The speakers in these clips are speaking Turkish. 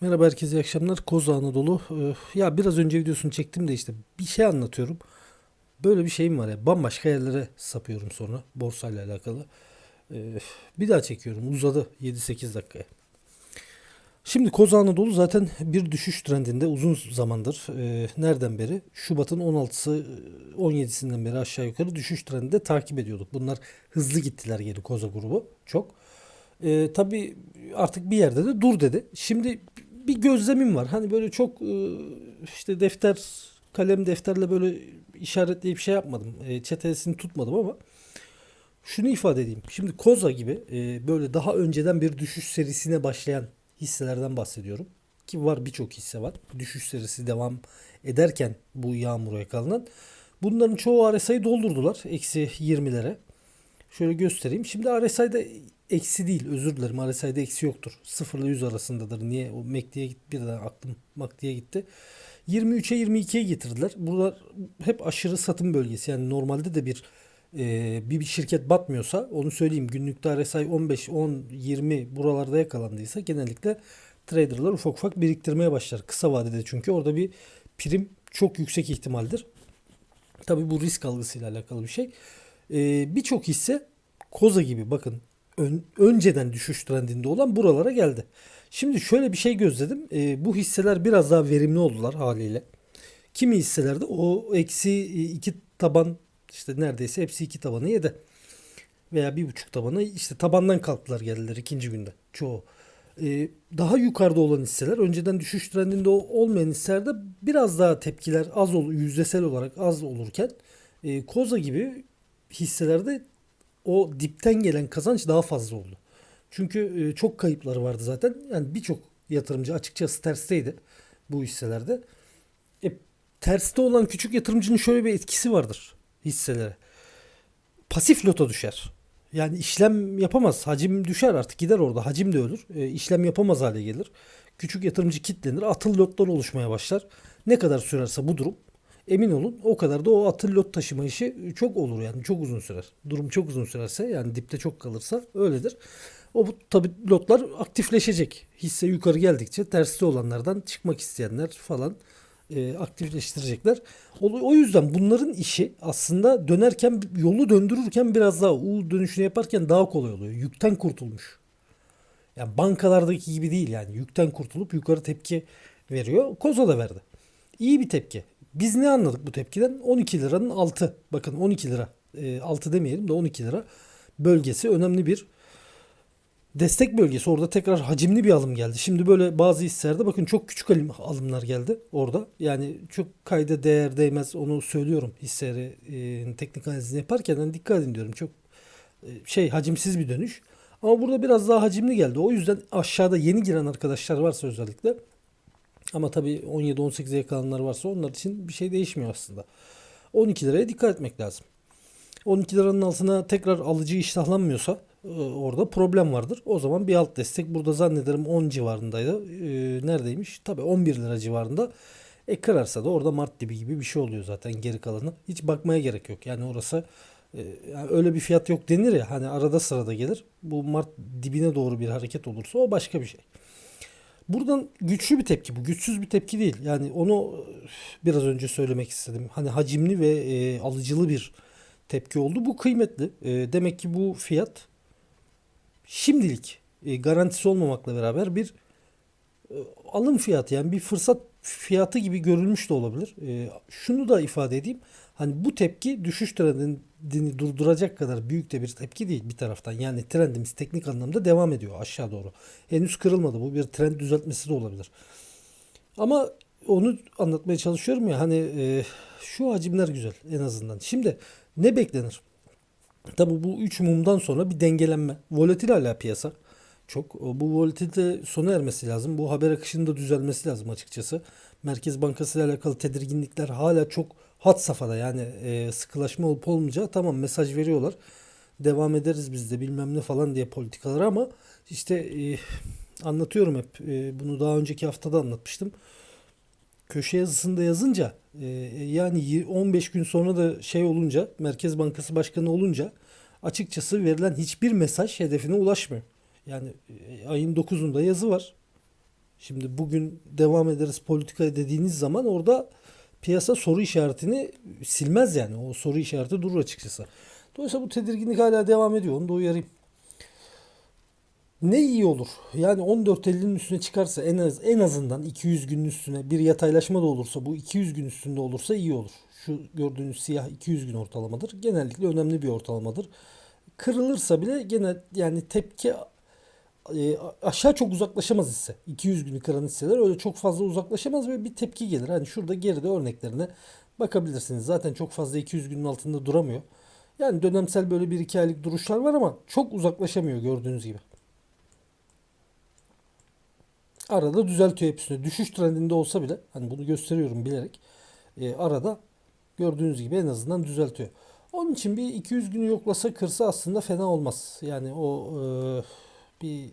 Merhaba herkese iyi akşamlar. Koza Anadolu. Ee, ya biraz önce videosunu çektim de işte bir şey anlatıyorum. Böyle bir şeyim var ya. Bambaşka yerlere sapıyorum sonra borsayla alakalı. Ee, bir daha çekiyorum. Uzadı 7-8 dakikaya. Şimdi Koza Anadolu zaten bir düşüş trendinde uzun zamandır. Ee, nereden beri? Şubat'ın 16'sı 17'sinden beri aşağı yukarı düşüş trendinde takip ediyorduk. Bunlar hızlı gittiler geri Koza grubu. Çok. Ee, tabii artık bir yerde de dur dedi. Şimdi bir gözlemim var. Hani böyle çok e, işte defter, kalem defterle böyle işaretleyip şey yapmadım. E, çetesini tutmadım ama şunu ifade edeyim. Şimdi Koza gibi e, böyle daha önceden bir düşüş serisine başlayan hisselerden bahsediyorum. Ki var birçok hisse var. Düşüş serisi devam ederken bu yağmura yakalanan. Bunların çoğu RSI'yi doldurdular. Eksi 20'lere. Şöyle göstereyim. Şimdi RSI'de eksi değil özür dilerim. RSI'de eksi yoktur. 0 ile 100 arasındadır. Niye? O MACD'ye gitti. Birden aklım MACD'ye gitti. 23'e 22'ye getirdiler. Buralar hep aşırı satım bölgesi. Yani normalde de bir e, bir, bir şirket batmıyorsa onu söyleyeyim. Günlükte RSI 15, 10, 20 buralarda yakalandıysa genellikle traderlar ufak ufak biriktirmeye başlar. Kısa vadede çünkü orada bir prim çok yüksek ihtimaldir. Tabi bu risk algısıyla alakalı bir şey. E, Birçok hisse Koza gibi bakın ön- önceden düşüş trendinde olan buralara geldi. Şimdi şöyle bir şey gözledim. E, bu hisseler biraz daha verimli oldular haliyle. Kimi hisselerde o eksi iki taban işte neredeyse hepsi iki tabanı yedi. Veya bir buçuk tabanı işte tabandan kalktılar geldiler ikinci günde çoğu. E, daha yukarıda olan hisseler önceden düşüş trendinde olmayan hisselerde biraz daha tepkiler az ol yüzdesel olarak az olurken e, Koza gibi hisselerde o dipten gelen kazanç daha fazla oldu. Çünkü e, çok kayıpları vardı zaten. Yani birçok yatırımcı açıkçası tersteydi bu hisselerde. E, terste olan küçük yatırımcının şöyle bir etkisi vardır hisselere. Pasif loto düşer. Yani işlem yapamaz. Hacim düşer artık gider orada. Hacim de ölür. E, işlem yapamaz hale gelir. Küçük yatırımcı kitlenir. Atıl lotlar oluşmaya başlar. Ne kadar sürerse bu durum emin olun o kadar da o atıl lot taşıma işi çok olur yani çok uzun sürer. Durum çok uzun sürerse yani dipte çok kalırsa öyledir. O tabi lotlar aktifleşecek. Hisse yukarı geldikçe tersi olanlardan çıkmak isteyenler falan e, aktifleştirecekler. O, o yüzden bunların işi aslında dönerken yolu döndürürken biraz daha U dönüşünü yaparken daha kolay oluyor. Yükten kurtulmuş. Yani bankalardaki gibi değil yani yükten kurtulup yukarı tepki veriyor. Koza da verdi. İyi bir tepki. Biz ne anladık bu tepkiden? 12 liranın altı. Bakın 12 lira. E, altı demeyelim de 12 lira bölgesi önemli bir destek bölgesi. Orada tekrar hacimli bir alım geldi. Şimdi böyle bazı hisselerde bakın çok küçük alım, alımlar geldi orada. Yani çok kayda değer değmez onu söylüyorum hisseleri e, teknik analizini yaparken yani dikkat edin diyorum. Çok e, şey hacimsiz bir dönüş. Ama burada biraz daha hacimli geldi. O yüzden aşağıda yeni giren arkadaşlar varsa özellikle ama tabii 17-18'e yakalananlar varsa onlar için bir şey değişmiyor aslında. 12 liraya dikkat etmek lazım. 12 liranın altına tekrar alıcı iştahlanmıyorsa e, orada problem vardır. O zaman bir alt destek burada zannederim 10 civarındaydı. E, neredeymiş? Tabii 11 lira civarında. E kırarsa da orada Mart dibi gibi bir şey oluyor zaten geri kalanı. Hiç bakmaya gerek yok. Yani orası e, yani öyle bir fiyat yok denir ya hani arada sırada gelir. Bu Mart dibine doğru bir hareket olursa o başka bir şey. Buradan güçlü bir tepki bu. Güçsüz bir tepki değil. Yani onu biraz önce söylemek istedim. Hani hacimli ve e, alıcılı bir tepki oldu. Bu kıymetli. E, demek ki bu fiyat şimdilik e, garantisi olmamakla beraber bir e, alım fiyatı yani bir fırsat fiyatı gibi görülmüş de olabilir. E, şunu da ifade edeyim. Hani bu tepki düşüş trendini durduracak kadar büyük de bir tepki değil bir taraftan. Yani trendimiz teknik anlamda devam ediyor aşağı doğru. Henüz kırılmadı. Bu bir trend düzeltmesi de olabilir. Ama onu anlatmaya çalışıyorum ya hani e, şu hacimler güzel en azından. Şimdi ne beklenir? Tabi bu 3 mumdan sonra bir dengelenme. Volatil hala piyasa. Çok. Bu volatilite sona ermesi lazım. Bu haber akışının da düzelmesi lazım açıkçası. Merkez Bankası ile alakalı tedirginlikler hala çok hat safhada. Yani e, sıkılaşma olup olmayacağı tamam mesaj veriyorlar. Devam ederiz biz de bilmem ne falan diye politikalar ama işte e, anlatıyorum hep. E, bunu daha önceki haftada anlatmıştım. Köşe yazısında yazınca e, yani 15 gün sonra da şey olunca Merkez Bankası Başkanı olunca açıkçası verilen hiçbir mesaj hedefine ulaşmıyor. Yani e, ayın 9'unda yazı var. Şimdi bugün devam ederiz politika dediğiniz zaman orada piyasa soru işaretini silmez yani. O soru işareti durur açıkçası. Dolayısıyla bu tedirginlik hala devam ediyor. Onu da uyarayım. Ne iyi olur. Yani 14.50'nin üstüne çıkarsa en az en azından 200 günün üstüne bir yataylaşma da olursa bu 200 gün üstünde olursa iyi olur. Şu gördüğünüz siyah 200 gün ortalamadır. Genellikle önemli bir ortalamadır. Kırılırsa bile gene yani tepki e, aşağı çok uzaklaşamaz hisse. 200 günü kıran hisseler öyle çok fazla uzaklaşamaz ve bir tepki gelir. Hani şurada geride örneklerine bakabilirsiniz. Zaten çok fazla 200 günün altında duramıyor. Yani dönemsel böyle bir iki aylık duruşlar var ama çok uzaklaşamıyor gördüğünüz gibi. Arada düzeltiyor hepsini. Düşüş trendinde olsa bile hani bunu gösteriyorum bilerek e, arada gördüğünüz gibi en azından düzeltiyor. Onun için bir 200 günü yoklasa kırsa aslında fena olmaz. Yani o e, bir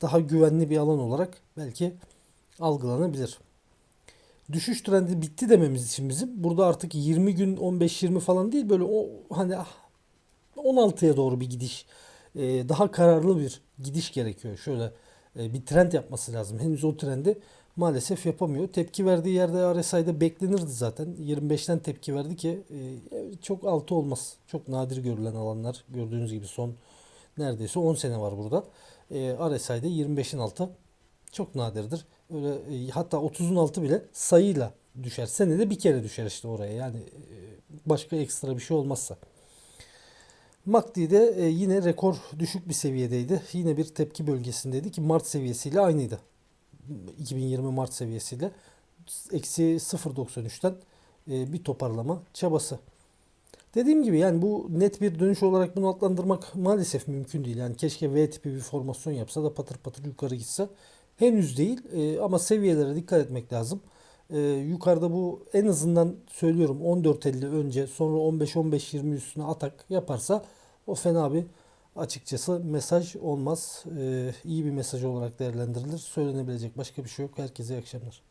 daha güvenli bir alan olarak belki algılanabilir. Düşüş trendi bitti dememiz için bizim burada artık 20 gün 15-20 falan değil böyle o hani ah, 16'ya doğru bir gidiş e, daha kararlı bir gidiş gerekiyor. Şöyle e, bir trend yapması lazım. Henüz o trendi maalesef yapamıyor. Tepki verdiği yerde RSI'de beklenirdi zaten. 25'ten tepki verdi ki e, çok altı olmaz. Çok nadir görülen alanlar. Gördüğünüz gibi son neredeyse 10 sene var burada. E, RSI'de 25'in altı çok nadirdir. Öyle e, hatta 30'un altı bile sayıyla düşer. Senede bir kere düşer işte oraya. Yani e, başka ekstra bir şey olmazsa. MACD'de e, yine rekor düşük bir seviyedeydi. Yine bir tepki bölgesindeydi ki Mart seviyesiyle aynıydı. 2020 Mart seviyesiyle. Eksi 0.93'ten e, bir toparlama çabası. Dediğim gibi yani bu net bir dönüş olarak bunu adlandırmak maalesef mümkün değil. Yani keşke V tipi bir formasyon yapsa da patır patır yukarı gitse. Henüz değil e, ama seviyelere dikkat etmek lazım. E, yukarıda bu en azından söylüyorum 14.50 önce sonra 15-15-20 üstüne atak yaparsa o fena bir açıkçası mesaj olmaz. E, iyi bir mesaj olarak değerlendirilir. Söylenebilecek başka bir şey yok. Herkese iyi akşamlar.